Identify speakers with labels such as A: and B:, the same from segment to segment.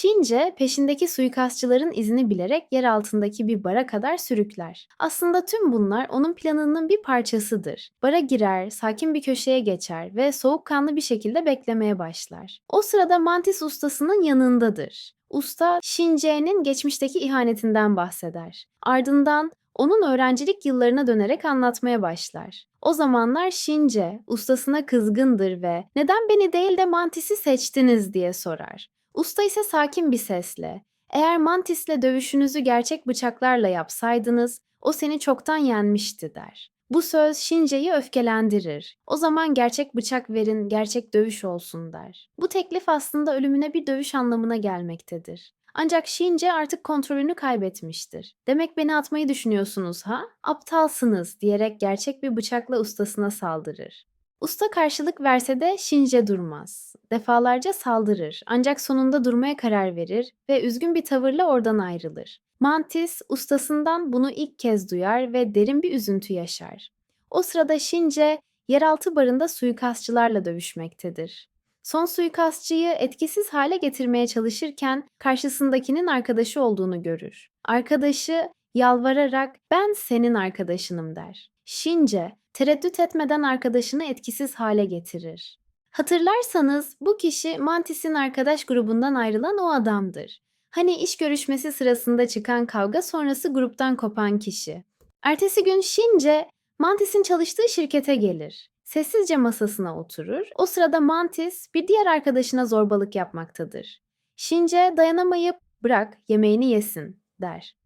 A: Shinje peşindeki suikastçıların izini bilerek yer altındaki bir bara kadar sürükler. Aslında tüm bunlar onun planının bir parçasıdır. Bara girer, sakin bir köşeye geçer ve soğukkanlı bir şekilde beklemeye başlar. O sırada Mantis ustasının yanındadır. Usta Shinje'nin geçmişteki ihanetinden bahseder. Ardından onun öğrencilik yıllarına dönerek anlatmaya başlar. O zamanlar Shinje ustasına kızgındır ve neden beni değil de Mantis'i seçtiniz diye sorar. Usta ise sakin bir sesle eğer Mantis'le dövüşünüzü gerçek bıçaklarla yapsaydınız o seni çoktan yenmişti der. Bu söz Shinje'yi öfkelendirir. O zaman gerçek bıçak verin, gerçek dövüş olsun der. Bu teklif aslında ölümüne bir dövüş anlamına gelmektedir. Ancak Shinje artık kontrolünü kaybetmiştir. Demek beni atmayı düşünüyorsunuz ha? Aptalsınız diyerek gerçek bir bıçakla ustasına saldırır. Usta karşılık verse de Shinje durmaz. Defalarca saldırır ancak sonunda durmaya karar verir ve üzgün bir tavırla oradan ayrılır. Mantis ustasından bunu ilk kez duyar ve derin bir üzüntü yaşar. O sırada Shinje yeraltı barında suikastçılarla dövüşmektedir. Son suikastçıyı etkisiz hale getirmeye çalışırken karşısındakinin arkadaşı olduğunu görür. Arkadaşı yalvararak ben senin arkadaşınım der. Shinje tereddüt etmeden arkadaşını etkisiz hale getirir. Hatırlarsanız bu kişi Mantis'in arkadaş grubundan ayrılan o adamdır. Hani iş görüşmesi sırasında çıkan kavga sonrası gruptan kopan kişi. Ertesi gün Shinje Mantis'in çalıştığı şirkete gelir. Sessizce masasına oturur. O sırada Mantis bir diğer arkadaşına zorbalık yapmaktadır. Shinje dayanamayıp bırak yemeğini yesin der.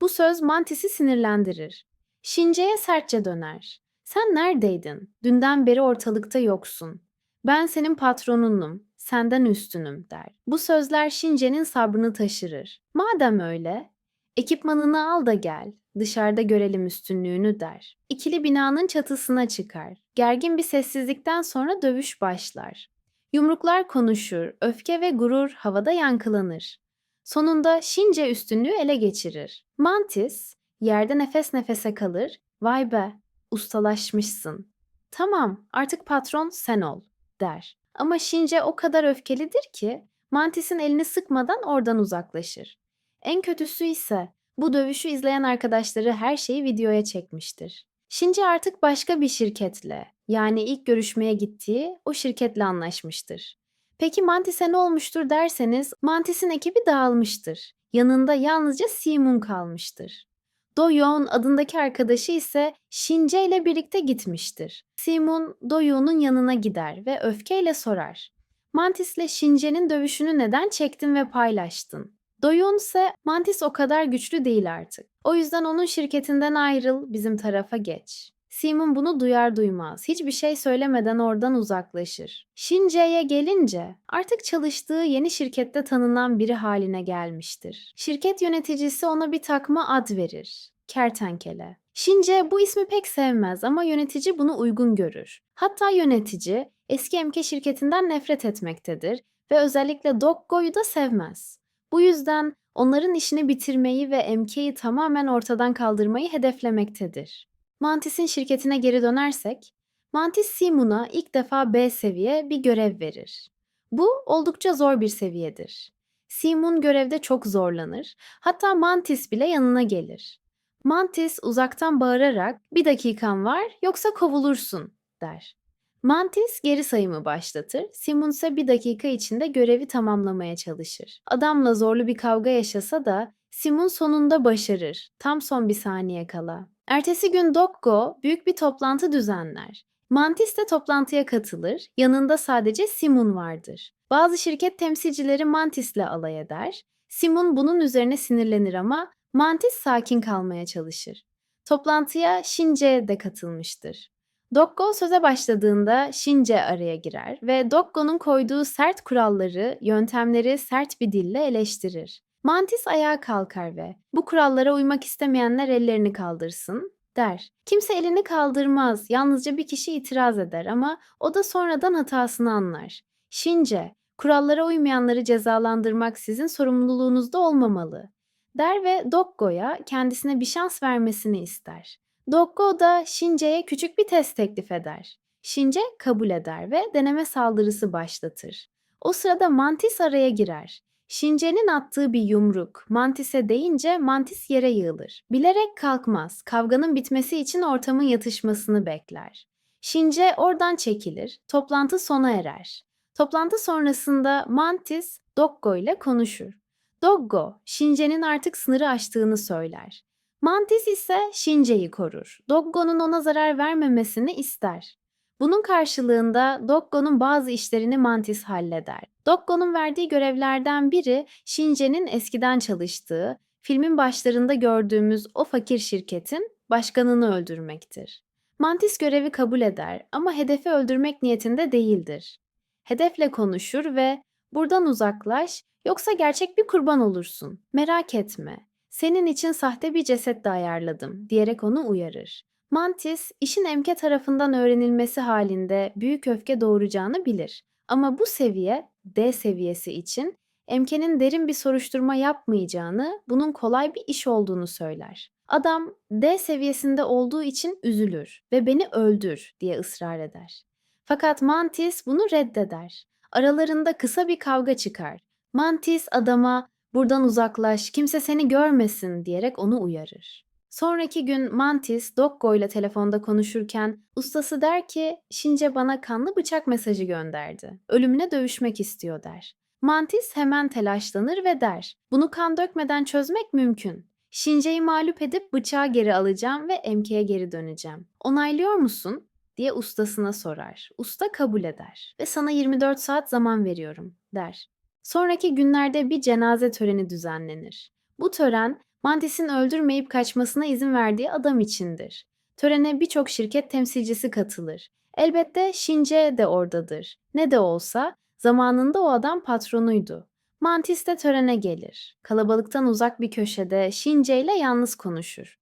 A: Bu söz Mantis'i sinirlendirir. Shinje'ye sertçe döner. Sen neredeydin? Dünden beri ortalıkta yoksun. Ben senin patronunum, senden üstünüm der. Bu sözler Shinje'nin sabrını taşırır. Madem öyle, ekipmanını al da gel, dışarıda görelim üstünlüğünü der. İkili binanın çatısına çıkar. Gergin bir sessizlikten sonra dövüş başlar. Yumruklar konuşur, öfke ve gurur havada yankılanır. Sonunda Shinje üstünlüğü ele geçirir. Mantis, yerde nefes nefese kalır. Vay be, ustalaşmışsın. Tamam, artık patron sen ol, der. Ama Shinje o kadar öfkelidir ki Mantis'in elini sıkmadan oradan uzaklaşır. En kötüsü ise bu dövüşü izleyen arkadaşları her şeyi videoya çekmiştir. Shinji artık başka bir şirketle, yani ilk görüşmeye gittiği o şirketle anlaşmıştır. Peki Mantis'e ne olmuştur derseniz Mantis'in ekibi dağılmıştır. Yanında yalnızca Simun kalmıştır. Doyon adındaki arkadaşı ise Shinje ile birlikte gitmiştir. Simun Doyon'un yanına gider ve öfkeyle sorar. Mantis ile Shinje'nin dövüşünü neden çektin ve paylaştın? Doyon ise Mantis o kadar güçlü değil artık. O yüzden onun şirketinden ayrıl, bizim tarafa geç. Simon bunu duyar duymaz, hiçbir şey söylemeden oradan uzaklaşır. Shinje'ye gelince artık çalıştığı yeni şirkette tanınan biri haline gelmiştir. Şirket yöneticisi ona bir takma ad verir. Kertenkele. Shinje bu ismi pek sevmez ama yönetici bunu uygun görür. Hatta yönetici eski emke şirketinden nefret etmektedir ve özellikle Dokgo'yu da sevmez. Bu yüzden onların işini bitirmeyi ve MK'yi tamamen ortadan kaldırmayı hedeflemektedir. Mantis'in şirketine geri dönersek, Mantis Simun'a ilk defa B seviye bir görev verir. Bu oldukça zor bir seviyedir. Simun görevde çok zorlanır, hatta Mantis bile yanına gelir. Mantis uzaktan bağırarak bir dakikan var yoksa kovulursun der. Mantis geri sayımı başlatır. Simon ise bir dakika içinde görevi tamamlamaya çalışır. Adamla zorlu bir kavga yaşasa da Simon sonunda başarır. Tam son bir saniye kala. Ertesi gün Dokgo büyük bir toplantı düzenler. Mantis de toplantıya katılır. Yanında sadece Simon vardır. Bazı şirket temsilcileri Mantis'le alay eder. Simon bunun üzerine sinirlenir ama Mantis sakin kalmaya çalışır. Toplantıya Shinje de katılmıştır. Dokgo söze başladığında Shinje araya girer ve Dokgo'nun koyduğu sert kuralları, yöntemleri sert bir dille eleştirir. Mantis ayağa kalkar ve bu kurallara uymak istemeyenler ellerini kaldırsın der. Kimse elini kaldırmaz, yalnızca bir kişi itiraz eder ama o da sonradan hatasını anlar. Shinje, kurallara uymayanları cezalandırmak sizin sorumluluğunuzda olmamalı der ve Dokgo'ya kendisine bir şans vermesini ister. Dokgo da Shinje'ye küçük bir test teklif eder. Shinje kabul eder ve deneme saldırısı başlatır. O sırada Mantis araya girer. Shince'nin attığı bir yumruk Mantis'e değince Mantis yere yığılır. Bilerek kalkmaz. Kavganın bitmesi için ortamın yatışmasını bekler. Shince oradan çekilir. Toplantı sona erer. Toplantı sonrasında Mantis Doggo ile konuşur. Doggo, Shince'nin artık sınırı aştığını söyler. Mantis ise Shince'yi korur. Doggo'nun ona zarar vermemesini ister. Bunun karşılığında Doggo'nun bazı işlerini Mantis halleder. Doggo'nun verdiği görevlerden biri Shince'nin eskiden çalıştığı, filmin başlarında gördüğümüz o fakir şirketin başkanını öldürmektir. Mantis görevi kabul eder ama hedefi öldürmek niyetinde değildir. Hedefle konuşur ve buradan uzaklaş yoksa gerçek bir kurban olursun. Merak etme. Senin için sahte bir ceset de ayarladım diyerek onu uyarır. Mantis, işin Emke tarafından öğrenilmesi halinde büyük öfke doğuracağını bilir. Ama bu seviye, D seviyesi için Emke'nin derin bir soruşturma yapmayacağını, bunun kolay bir iş olduğunu söyler. Adam D seviyesinde olduğu için üzülür ve beni öldür diye ısrar eder. Fakat Mantis bunu reddeder. Aralarında kısa bir kavga çıkar. Mantis adama buradan uzaklaş, kimse seni görmesin diyerek onu uyarır. Sonraki gün Mantis, Dokko ile telefonda konuşurken ustası der ki Shince bana kanlı bıçak mesajı gönderdi. Ölümüne dövüşmek istiyor der. Mantis hemen telaşlanır ve der bunu kan dökmeden çözmek mümkün. Shince'yi mağlup edip bıçağı geri alacağım ve MK'ye geri döneceğim. Onaylıyor musun? diye ustasına sorar. Usta kabul eder ve sana 24 saat zaman veriyorum der. Sonraki günlerde bir cenaze töreni düzenlenir. Bu tören Mantis'in öldürmeyip kaçmasına izin verdiği adam içindir. Törene birçok şirket temsilcisi katılır. Elbette Shince de oradadır. Ne de olsa zamanında o adam patronuydu. Mantis de törene gelir. Kalabalıktan uzak bir köşede Shince ile yalnız konuşur.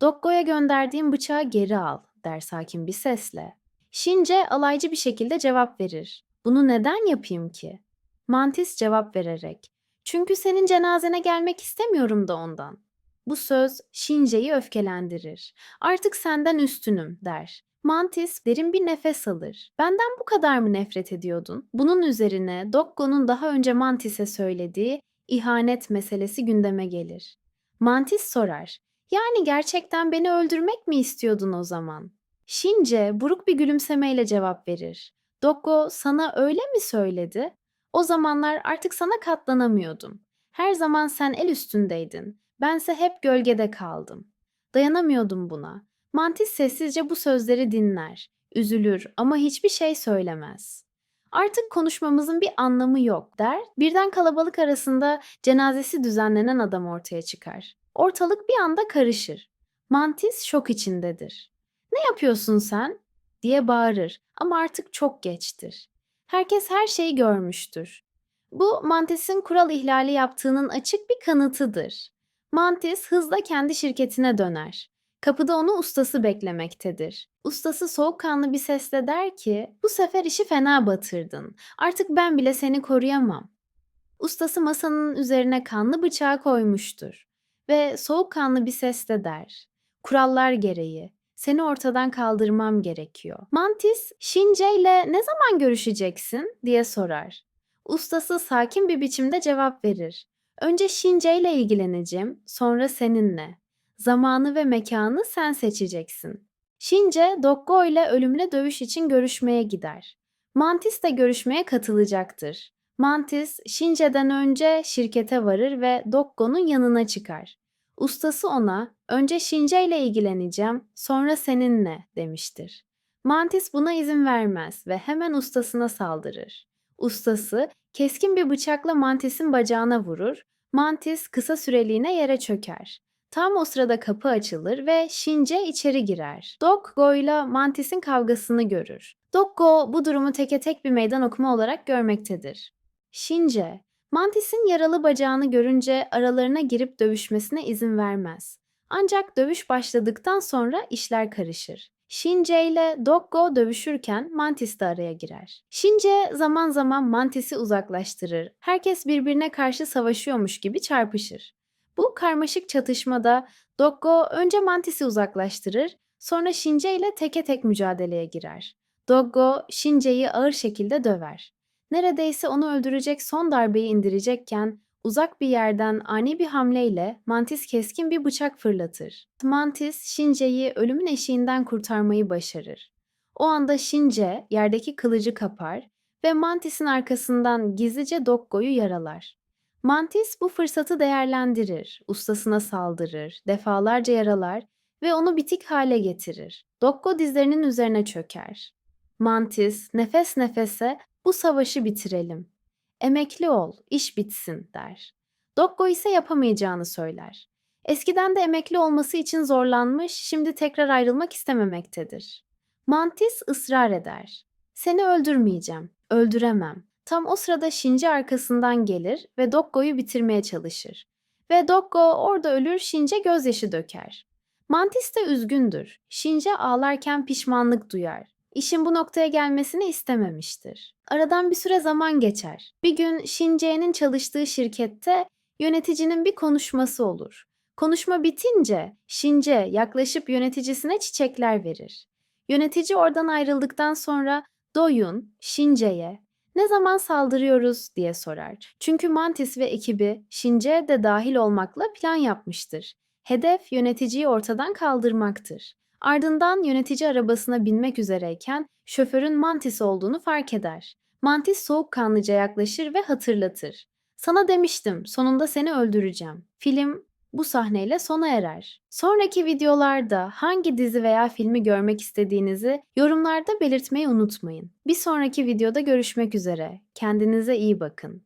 A: Dokko'ya gönderdiğim bıçağı geri al der sakin bir sesle. Shince alaycı bir şekilde cevap verir. Bunu neden yapayım ki? Mantis cevap vererek. Çünkü senin cenazene gelmek istemiyorum da ondan. Bu söz Shince'yi öfkelendirir. Artık senden üstünüm der. Mantis derin bir nefes alır. Benden bu kadar mı nefret ediyordun? Bunun üzerine Dokko'nun daha önce Mantis'e söylediği ihanet meselesi gündeme gelir. Mantis sorar. Yani gerçekten beni öldürmek mi istiyordun o zaman? Shince buruk bir gülümsemeyle cevap verir. Dokko sana öyle mi söyledi? O zamanlar artık sana katlanamıyordum. Her zaman sen el üstündeydin. Bense hep gölgede kaldım. Dayanamıyordum buna. Mantis sessizce bu sözleri dinler. Üzülür ama hiçbir şey söylemez. Artık konuşmamızın bir anlamı yok der. Birden kalabalık arasında cenazesi düzenlenen adam ortaya çıkar. Ortalık bir anda karışır. Mantis şok içindedir. Ne yapıyorsun sen? diye bağırır ama artık çok geçtir. Herkes her şeyi görmüştür. Bu Mantis'in kural ihlali yaptığının açık bir kanıtıdır. Mantis hızla kendi şirketine döner. Kapıda onu ustası beklemektedir. Ustası soğukkanlı bir sesle der ki, bu sefer işi fena batırdın. Artık ben bile seni koruyamam. Ustası masanın üzerine kanlı bıçağı koymuştur. Ve soğukkanlı bir sesle der, kurallar gereği seni ortadan kaldırmam gerekiyor. Mantis, Shinje ile ne zaman görüşeceksin diye sorar. Ustası sakin bir biçimde cevap verir. Önce Shince ile ilgileneceğim, sonra seninle. Zamanı ve mekanı sen seçeceksin. Shince, Dokko ile ölümle dövüş için görüşmeye gider. Mantis de görüşmeye katılacaktır. Mantis, Shince'den önce şirkete varır ve Dokko'nun yanına çıkar. Ustası ona, önce Shince ile ilgileneceğim, sonra seninle demiştir. Mantis buna izin vermez ve hemen ustasına saldırır. Ustası keskin bir bıçakla Mantis'in bacağına vurur. Mantis kısa süreliğine yere çöker. Tam o sırada kapı açılır ve Shince içeri girer. Dokgo ile Mantis'in kavgasını görür. Dokgo bu durumu teke tek bir meydan okuma olarak görmektedir. Shince, Mantis'in yaralı bacağını görünce aralarına girip dövüşmesine izin vermez. Ancak dövüş başladıktan sonra işler karışır. Shinje ile Dokgo dövüşürken Mantis de araya girer. Shinje zaman zaman Mantis'i uzaklaştırır. Herkes birbirine karşı savaşıyormuş gibi çarpışır. Bu karmaşık çatışmada Dokgo önce Mantis'i uzaklaştırır, sonra Shinje ile teke tek mücadeleye girer. Dokgo Shinje'yi ağır şekilde döver. Neredeyse onu öldürecek son darbeyi indirecekken uzak bir yerden ani bir hamleyle Mantis keskin bir bıçak fırlatır. Mantis, Shinje'yi ölümün eşiğinden kurtarmayı başarır. O anda Shinje yerdeki kılıcı kapar ve Mantis'in arkasından gizlice Dokko'yu yaralar. Mantis bu fırsatı değerlendirir, ustasına saldırır, defalarca yaralar ve onu bitik hale getirir. Dokko dizlerinin üzerine çöker. Mantis nefes nefese bu savaşı bitirelim. Emekli ol, iş bitsin der. Dokko ise yapamayacağını söyler. Eskiden de emekli olması için zorlanmış, şimdi tekrar ayrılmak istememektedir. Mantis ısrar eder. Seni öldürmeyeceğim, öldüremem. Tam o sırada Shinji arkasından gelir ve Dokko'yu bitirmeye çalışır. Ve Dokko orada ölür, Shinji gözyaşı döker. Mantis de üzgündür. Shinji ağlarken pişmanlık duyar. İşin bu noktaya gelmesini istememiştir. Aradan bir süre zaman geçer. Bir gün Shinji'nin çalıştığı şirkette yöneticinin bir konuşması olur. Konuşma bitince Shinji yaklaşıp yöneticisine çiçekler verir. Yönetici oradan ayrıldıktan sonra Doyun, Shinji'ye ne zaman saldırıyoruz diye sorar. Çünkü Mantis ve ekibi Shinji'ye de dahil olmakla plan yapmıştır. Hedef yöneticiyi ortadan kaldırmaktır. Ardından yönetici arabasına binmek üzereyken şoförün Mantis olduğunu fark eder. Mantis soğukkanlıca yaklaşır ve hatırlatır. Sana demiştim, sonunda seni öldüreceğim. Film bu sahneyle sona erer. Sonraki videolarda hangi dizi veya filmi görmek istediğinizi yorumlarda belirtmeyi unutmayın. Bir sonraki videoda görüşmek üzere. Kendinize iyi bakın.